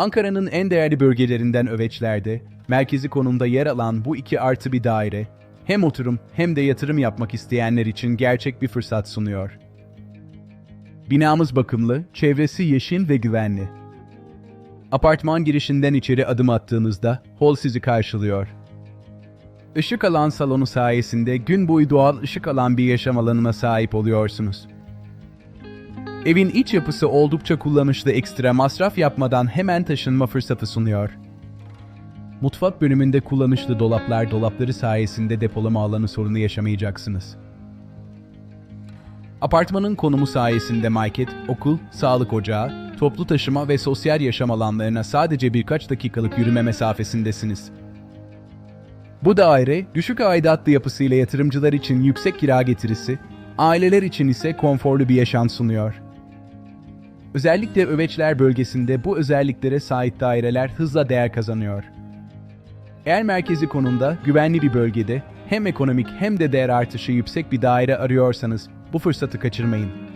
Ankara'nın en değerli bölgelerinden Öveçler'de, merkezi konumda yer alan bu iki artı bir daire, hem oturum hem de yatırım yapmak isteyenler için gerçek bir fırsat sunuyor. Binamız bakımlı, çevresi yeşil ve güvenli. Apartman girişinden içeri adım attığınızda hol sizi karşılıyor. Işık alan salonu sayesinde gün boyu doğal ışık alan bir yaşam alanına sahip oluyorsunuz. Evin iç yapısı oldukça kullanışlı ekstra masraf yapmadan hemen taşınma fırsatı sunuyor. Mutfak bölümünde kullanışlı dolaplar dolapları sayesinde depolama alanı sorunu yaşamayacaksınız. Apartmanın konumu sayesinde market, okul, sağlık ocağı, toplu taşıma ve sosyal yaşam alanlarına sadece birkaç dakikalık yürüme mesafesindesiniz. Bu daire, düşük aidatlı yapısıyla yatırımcılar için yüksek kira getirisi, aileler için ise konforlu bir yaşam sunuyor. Özellikle Öveçler bölgesinde bu özelliklere sahip daireler hızla değer kazanıyor. Eğer merkezi konumda, güvenli bir bölgede, hem ekonomik hem de değer artışı yüksek bir daire arıyorsanız bu fırsatı kaçırmayın.